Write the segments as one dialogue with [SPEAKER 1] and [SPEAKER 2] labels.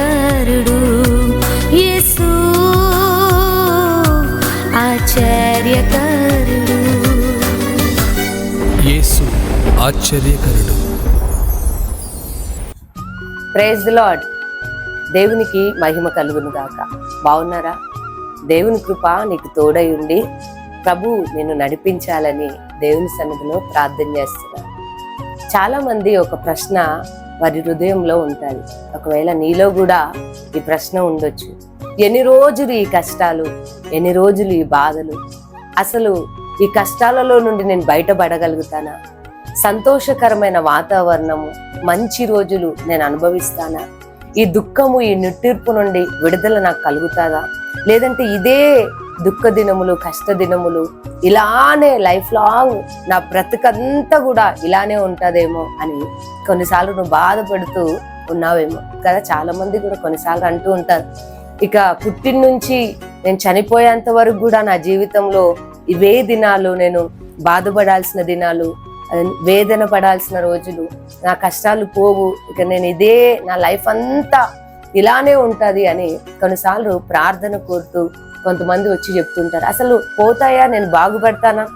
[SPEAKER 1] ఆశ్చర్యకరుడు యేసు ఆశ్చర్యకరుడు.
[SPEAKER 2] యేసు ఆశ్చర్యకరుడు.
[SPEAKER 3] ప్రేజ్ ది లాడ్ దేవునికి మహిమ కలుగును గాక. బాగున్నారా? దేవుని కృప నీకు తోడై ఉండి ప్రభు నిన్ను నడిపించాలని దేవుని సన్నిధిలో ప్రార్థన చేస్తున్నా చాలా మంది ఒక ప్రశ్న వారి హృదయంలో ఉంటాయి. ఒకవేళ నీలో కూడా ఈ ప్రశ్న ఉండొచ్చు. ఎన్ని రోజులు ఈ కష్టాలు ఎన్ని రోజులు ఈ బాధలు? అసలు ఈ కష్టాలలో నుండి నేను బయటపడగలుగుతానా? సంతోషకరమైన వాతావరణము మంచి రోజులు నేను అనుభవిస్తానా? ఈ దుఃఖము ఈ నిట్టిర్పు నుండి విడుదల నాకు కలుగుతాదా? లేదంటే ఇదే దుఃఖ దినములు కష్ట దినములు ఇలానే లైఫ్ లాంగ్ నా బ్రతుకంతా కూడా ఇలానే ఉంటుందేమో అని కొన్నిసార్లు నువ్వు బాధపడుతూ ఉన్నావేమో కదా. చాలా మంది కూడా కొన్నిసార్లు అంటూ ఉంటారు. ఇక పుట్టిన నుంచి నేను చనిపోయేంత వరకు కూడా నా జీవితంలో ఇవే దినాలు నేను బాధపడాల్సిన దినాలు వేదన పడాల్సిన రోజులు నా కష్టాలు పోవు ఇక నేను ఇదే నా లైఫ్ అంతా ఇలానే ఉంటుంది అని కొన్నిసార్లు ప్రార్థన కోరుతూ కొంతమంది వచ్చి చెప్తుంటారు అసలు పోతాయా? నేను బాగుపడతానా?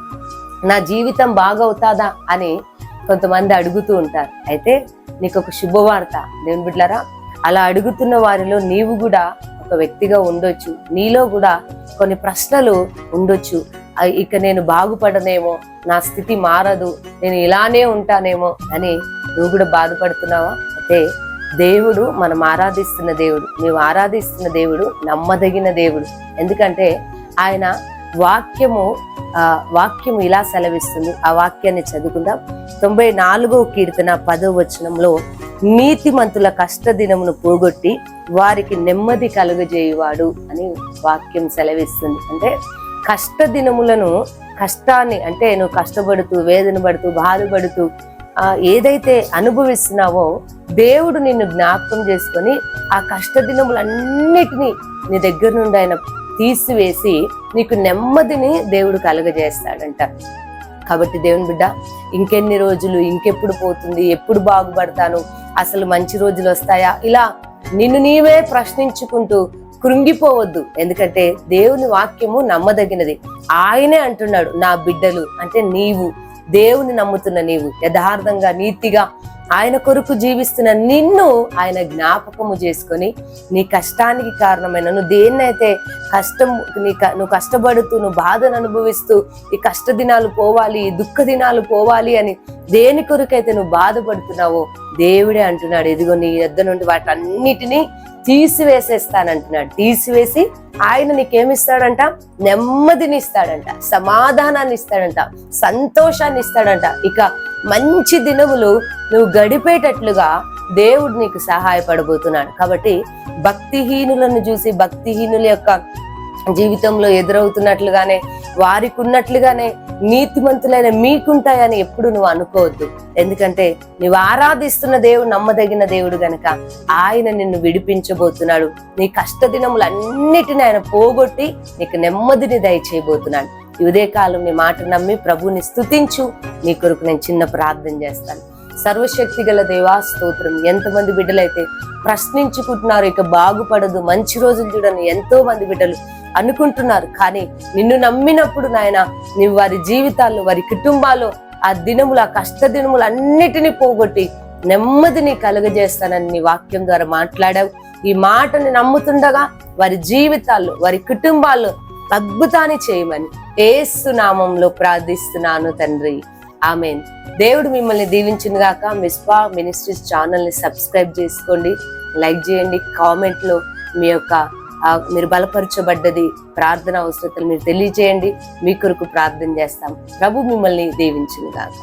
[SPEAKER 3] నా జీవితం బాగవుతాదా? అని కొంతమంది అడుగుతూ ఉంటారు. అయితే నీకు ఒక శుభవార్త. దేవుని బిడ్డలారా అలా అడుగుతున్న వారిలో నీవు కూడా ఒక వ్యక్తిగా ఉండొచ్చు. నీలో కూడా కొన్ని ప్రశ్నలు ఉండొచ్చు. ఇక నేను బాగుపడనేమో నా స్థితి మారదు నేను ఇలానే ఉంటానేమో అని నువ్వు కూడా బాధపడుతున్నావా? అయితే దేవుడు మనం ఆరాధిస్తున్న దేవుడు. నీవు ఆరాధిస్తున్న దేవుడు నమ్మదగిన దేవుడు. ఎందుకంటే ఆయన వాక్యము వాక్యం వాక్యము ఇలా సెలవిస్తుంది. ఆ వాక్యాన్ని చదువుకుందాం. తొంభై నాలుగో కీర్తన పదో వచనంలో నీతిమంతుల కష్ట దినమును పోగొట్టి వారికి నెమ్మది కలుగజేయువాడు అని వాక్యం సెలవిస్తుంది. అంటే కష్ట దినములను కష్టాన్ని అంటే నువ్వు కష్టపడుతూ వేదన పడుతూ బాధపడుతూ ఏదైతే అనుభవిస్తున్నావో దేవుడు నిన్ను జ్ఞాపకం చేసుకొని ఆ కష్ట దినములన్నిటినీ నీ దగ్గర నుండి ఆయన తీసివేసి నీకు నెమ్మదిని దేవుడు కలుగజేస్తాడంట. కాబట్టి దేవుని బిడ్డ ఇంకెన్ని రోజులు ఇంకెప్పుడు పోతుంది ఎప్పుడు బాగుపడతాను అసలు మంచి రోజులు వస్తాయా? ఇలా నిన్ను నీవే ప్రశ్నించుకుంటూ కృంగిపోవద్దు. ఎందుకంటే దేవుని వాక్యము నమ్మదగినది. ఆయనే అంటున్నాడు నా బిడ్డలు అంటే నీవు. దేవుని నమ్ముతున్న నీవు యథార్థంగా నీతిగా ఆయన కొరకు జీవిస్తున్న నిన్ను ఆయన జ్ఞాపకము చేసుకొని నీ కష్టానికి కారణమైన నువ్వు దేన్నైతే కష్టం నీ క- నువ్వు కష్టపడుతూ నువ్వు బాధను అనుభవిస్తూ ఈ కష్ట దినాలు పోవాలి ఈ దుఃఖ దినాలు పోవాలి అని దేని కొరకైతే నువ్వు బాధపడుతున్నావో దేవుడే అంటున్నాడు. ఇదిగో నీ యొద్ద నుండి వాటన్నిటినీ తీసివేసేస్తానంటున్నాడు. తీసివేసి ఆయన నీకేమిస్తాడంట? నెమ్మదిని ఇస్తాడంట సమాధానాన్ని ఇస్తాడంట సంతోషాన్ని ఇస్తాడంట ఇక మంచి దినములు నువ్వు గడిపేటట్లుగా దేవుడు నీకు సహాయపడబోతున్నాడు. కాబట్టి భక్తిహీనులను చూసి భక్తిహీనుల యొక్క జీవితంలో ఎదురవుతున్నట్లుగానే వారికి ఉన్నట్లుగానే నీతిమంతులైన మీకుంటాయని ఎప్పుడు నువ్వు అనుకోవద్దు. ఎందుకంటే నువ్వు ఆరాధిస్తున్న దేవుడు నమ్మదగిన దేవుడు గనక ఆయన నిన్ను విడిపించబోతున్నాడు. నీ కష్టదినములన్నిటిని ఆయన పోగొట్టి నీకు నెమ్మదిని దయచేయబోతున్నాడు. ఈ ఉదయకాలం నీ మాట నమ్మి ప్రభుని స్తుతించు. నీ కొరకు నేను చిన్న ప్రార్థన చేస్తాను. సర్వశక్తి గల దేవా స్తోత్రం. ఎంతమంది బిడ్డలైతే ప్రశ్నించుకుంటున్నారు ఇక బాగుపడదు మంచి రోజులు చూడని ఎంతో మంది బిడ్డలు అనుకుంటున్నారు. కానీ నిన్ను నమ్మినప్పుడు నాయన నీవు వారి జీవితాల్లో వారి కుటుంబాల్లో ఆ దినములు ఆ కష్ట దినములు అన్నిటినీ పోగొట్టి నెమ్మదిని కలుగజేస్తానని నీ వాక్యం ద్వారా మాట్లాడావు. ఈ మాటని నమ్ముతుండగా వారి జీవితాల్లో వారి కుటుంబాల్లో అద్భుతాన్ని చేయమని ఏసు నామంలో ప్రార్థిస్తున్నాను తండ్రి. ఆమెన్. దేవుడు మిమ్మల్ని దీవించిన గాక. మిస్పా మినిస్ట్రీస్ ఛానల్ని సబ్స్క్రైబ్ చేసుకోండి. లైక్ చేయండి. కామెంట్లో మీ యొక్క మీరు బలపరచబడ్డది ప్రార్థన అవసరతలు మీరు తెలియజేయండి. మీ కొరకు ప్రార్థన చేస్తాం. ప్రభు మిమ్మల్ని దీవించును గాక